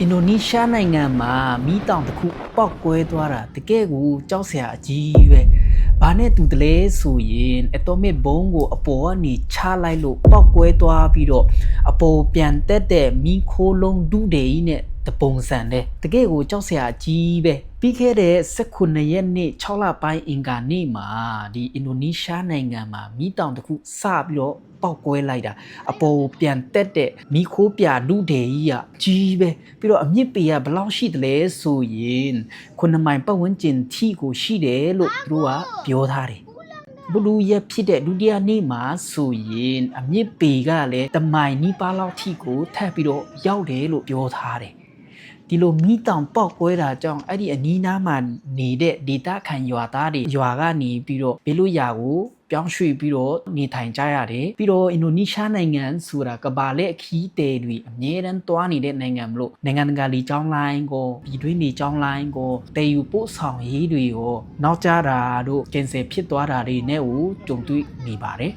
အင်ဒိုနီးရှားနိုင်ငံမှာမီးတောင်တစ်ခုပောက်ကွဲသွားတာတကယ်ကိုကြောက်စရာအကြီးပဲ။ဘာနဲ့တူတလဲဆိုရင်အတိုမစ်ဘုံကိုအပေါ်ကနေချလိုက်လို့ပောက်ကွဲသွားပြီးတော့အပေါ်ပြန်တက်တဲ့မီးခိုးလုံးဒုဒေကြီးနဲ့တပုံစံတဲ့တကယ်ကိုကြောက်စရာအကြီးပဲပြီးခဲ့တဲ့19ရက်နေ့6လပိုင်းအင်္ဂါနေ့မှာဒီအင်ဒိုနီးရှားနိုင်ငံမှာမီးတောင်တစ်ခုစပြီးတော့ ပောက်ကွဲလိုက်တာအပေါ်ပြန်တက်တဲ့မီးခိုးပြဒုဒေကြီးကကြီးပဲပြီးတော့အမြင့်ပေကဘယ်လောက်ရှိတယ်လဲဆိုရင်ခုနှစ်မိုင်ပတ်ဝန်းကျင်ထိကိုရှိတယ်လို့သူတို့ကပြောထားတယ်ဘလူးရက်ဖြစ်တဲ့ဒုတိယနေ့မှာဆိုရင်အမြင့်ပေကလည်းတမိုင်နီးပါးလောက်ထိကိုထပ်ပြီးတော့ရောက်တယ်လို့ပြောထားတယ်ဒီလိုမိတောင်ပေါက်ကွဲတာကြောင့်အဲ့ဒီအနီးနားမှာနေတဲ့ဒေတာခံရွာသားတွေရွာကနေပြီးတော့ဘေးလို့ရာကို ပြောင်းရွှေ့ပြီးတော့နေထိုင်ကြရတယ်ပြီးတော့အင်ဒိုနီးရှားနိုင်ငံဆိုတာကမ္ဘာလက်အခီးတဲတွေအမြဲတမ်းတွားနေတဲ့နိုင်ငံမလို့နိုင်ငံတကာလီကျောင်းလိုင်းကိုပြည်တွင်းနေကျောင်းလိုင်းကိုတည်ယူပို့ဆောင်ရေးတွေကိုနောက်ကျတာတို့ကင်ဆယ်ဖြစ်သွားတာတွေနဲ့ကိုကြုံတွေ့နေပါတယ်